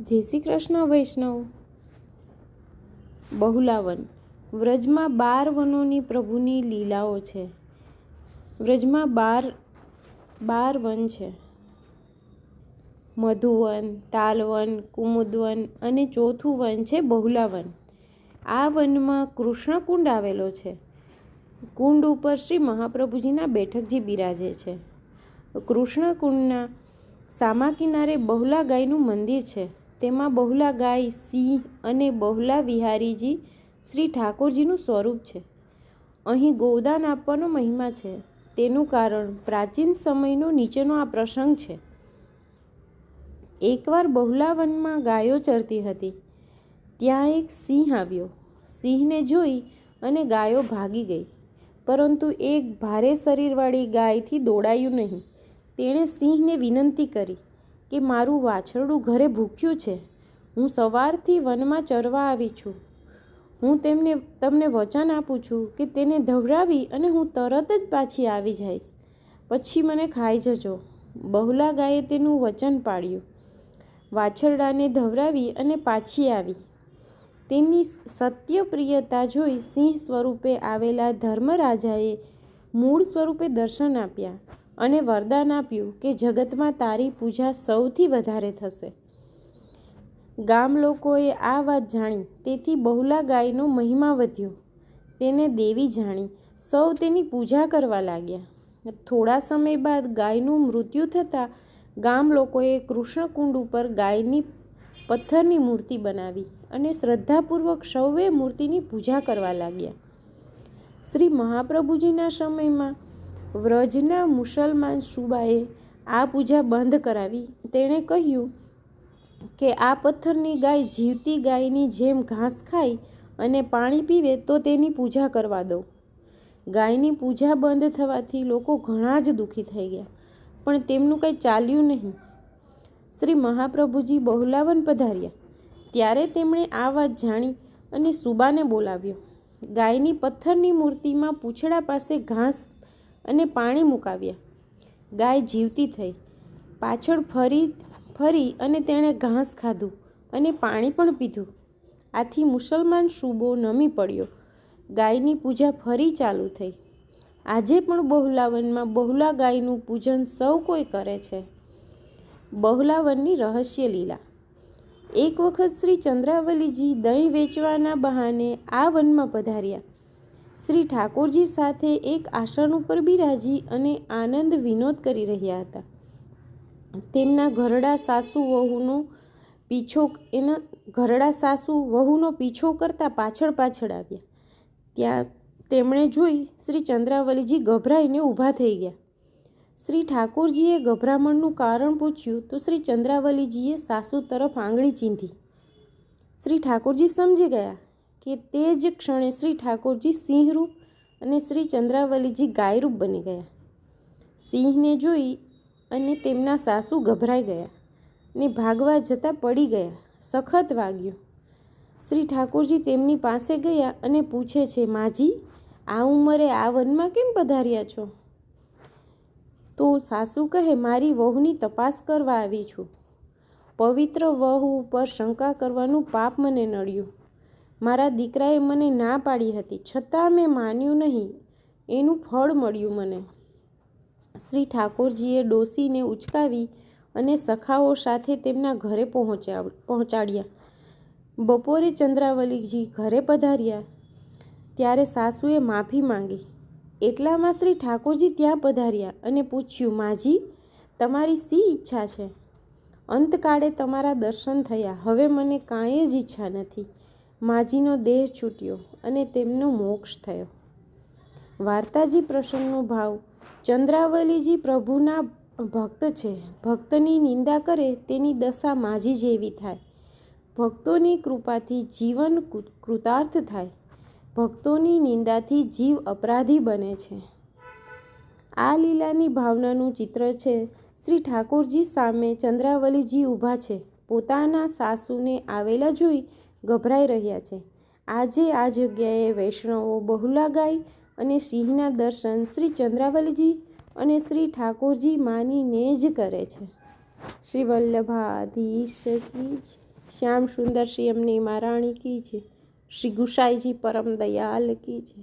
જય શ્રી કૃષ્ણ, વૈષ્ણવ. બહુલાવન. વ્રજમાં બાર વનોની પ્રભુની લીલાઓ છે. વ્રજમાં બાર બાર વન છે. મધુવન, તાલવન, કુમુદવન અને ચોથું વન છે બહુલાવન. આ વનમાં કૃષ્ણકુંડ આવેલો છે. કુંડ ઉપર શ્રી મહાપ્રભુજીના બેઠકજી બિરાજે છે. કૃષ્ણકુંડના સામા કિનારે બહુલા ગાયનું મંદિર છે. તેમાં બહુલા ગાય, સિંહ અને બહુલા વિહારીજી શ્રી ઠાકોરજીનું સ્વરૂપ છે. અહીં ગોદાન આપવાનો મહિમા છે. તેનું કારણ પ્રાચીન સમયનો નીચેનો આ પ્રસંગ છે. એકવાર બહુલાવનમાં ગાયો ચરતી હતી, ત્યાં એક સિંહ આવ્યો. સિંહને જોઈ અને ગાયો ભાગી ગઈ, પરંતુ એક ભારે શરીરવાળી ગાયથી દોડાયું નહીં. તેણે સિંહને વિનંતી કરી કે મારું વાછરડું ઘરે ભૂખ્યું છે. હું સવારથી વનમાં ચરવા આવી છું. હું તેમને, તમને વચન આપું છું કે તેને ધવરાવી અને હું તરત જ પાછી આવી જઈશ. પછી મને ખાઈ જજો. બહુલા ગાયે તેનું વચન પાડ્યું. વાછરડાને ધવરાવી અને પાછી આવી. તેની સત્યપ્રિયતા જોઈ સિંહ સ્વરૂપે આવેલા ધર્મરાજાએ મૂળ સ્વરૂપે દર્શન આપ્યા. અને વરદાન આપ્યું કે જગતમાં તારી પૂજા સૌથી વધારે થશે. ગામ લોકોએ આ વાત જાણી, તેથી બહુલા ગાયનો મહિમા વધ્યો. તેને દેવી જાણી, સૌ તેની પૂજા કરવા લાગ્યા. થોડા સમય બાદ ગાયનું મૃત્યુ થતાં ગામ લોકોએ કૃષ્ણકુંડ ઉપર ગાયની પથ્થરની મૂર્તિ બનાવી અને શ્રદ્ધાપૂર્વક સૌએ મૂર્તિની પૂજા કરવા લાગ્યા. શ્રી મહાપ્રભુજીના સમયમાં વ્રજના મુસલમાન સુબાએ આ પૂજા બંધ કરાવી. તેણે કહ્યું કે આ પથ્થરની ગાય જીવતી ગાયની જેમ ઘાસ ખાય અને પાણી પીવે તો તેની પૂજા કરવા દો. ગાયની પૂજા બંધ થવાથી લોકો ઘણા જ દુઃખી થઈ ગયા, પણ તેમનું કંઈ ચાલ્યું નહીં. શ્રી મહાપ્રભુજી બહુલાવન પધાર્યા. ત્યારે તેમણે આ વાત જાણી અને સુબાને બોલાવ્યો. ગાયની પથ્થરની મૂર્તિમાં પૂછડા પાસે ઘાસ અને પાણી મુકાવ્યા. ગાય જીવતી થઈ. પાછળ ફરી ફરી અને તેણે ઘાસ ખાધું અને પાણી પણ પીધું. આથી મુસલમાન સૂબો નમી પડ્યો. ગાયની પૂજા ફરી ચાલુ થઈ. આજે પણ બહુલાવનમાં બહુલા ગાયનું પૂજન સૌ કોઈ કરે છે. બહુલાવનની રહસ્ય લીલા. એક વખત શ્રી ચંદ્રાવલીજી દહીં વેચવાના બહાને આ વનમાં પધાર્યા. શ્રી ઠાકોરજી સાથે એક આસન ઉપર બિરાજી અને આનંદ વિનોદ કરી રહ્યા હતા. તેમના ઘરડા સાસુ વહુનો પીછો એના ઘરડા સાસુ વહુનો પીછો કરતા પાછળ પાછળ આવ્યા. ત્યાં તેમણે જોઈ શ્રી ચંદ્રાવલીજી ગભરાઈને ઊભા થઈ ગયા. શ્રી ઠાકોરજીએ ગભરામણનું કારણ પૂછ્યું તો શ્રી ચંદ્રાવલીજીએ સાસુ તરફ આંગળી ચીંધી. શ્રી ઠાકોરજી સમજી ગયા. કે તે જ ક્ષણે શ્રી ઠાકોરજી સિંહરૂપ અને શ્રી ચંદ્રાવલીજી ગાયરૂપ બની ગયા. સિંહને જોઈ અને તેમના સાસુ ગભરાઈ ગયા ને ભાગવા જતાં પડી ગયા. સખત વાગ્યું. શ્રી ઠાકોરજી તેમની પાસે ગયા અને પૂછે છે, માજી, આ ઉંમરે આ વનમાં કેમ પધાર્યા છો? તો સાસુ કહે, મારી વહુની તપાસ કરવા આવી છું. પવિત્ર વહુ ઉપર શંકા કરવાનું પાપ મને નડ્યું. મારા દીકરાએ મને ના પાડી હતી, છતાં મેં માન્યું નહીં. એનું ફળ મળ્યું મને. શ્રી ઠાકોરજીએ ડોસીને ઉચકાવી અને સખાઓ સાથે તેમના ઘરે પહોંચ્યા, પહોંચાડ્યા. બપોરે ચંદ્રાવલીજી ઘરે પધાર્યા. ત્યારે સાસુએ માફી માંગી. એટલામાં શ્રી ઠાકોરજી ત્યાં પધાર્યા અને પૂછ્યું, માજી, તમારી સી ઈચ્છા છે? અંતકાળે તમારા દર્શન થયા. હવે મને કાંઈ જ ઈચ્છા નથી. માજીનો દેહ છૂટ્યો અને તેમનો મોક્ષ થયો. વાર્તાજી પ્રસંગનો ભાવ, ચંદ્રાવલીજી પ્રભુના ભક્ત છે. ભક્તની નિંદા કરે તેની દશા માજી જેવી થાય. ભક્તોની કૃપાથી જીવન કૃતાર્થ થાય. ભક્તોની નિંદાથી જીવ અપરાધી બને છે. આ લીલાની ભાવનાનું ચિત્ર છે. શ્રી ઠાકોરજી સામે ચંદ્રાવલીજી ઊભા છે. પોતાના સાસુને આવેલા જોઈ ગભરાઈ રહ્યા છે. આજે આ જગ્યાએ વૈષ્ણવો બહુલા ગાય અને સિંહના દર્શન શ્રી ચંદ્રાવલીજી અને શ્રી ઠાકોરજી માનીને જ કરે છે. શ્રી વલ્લભાધીશ શ્યામ સુંદર શ્રી એમની મહારાણી કી છે શ્રી ગુસાઈજી પરમ દયાલ કી છે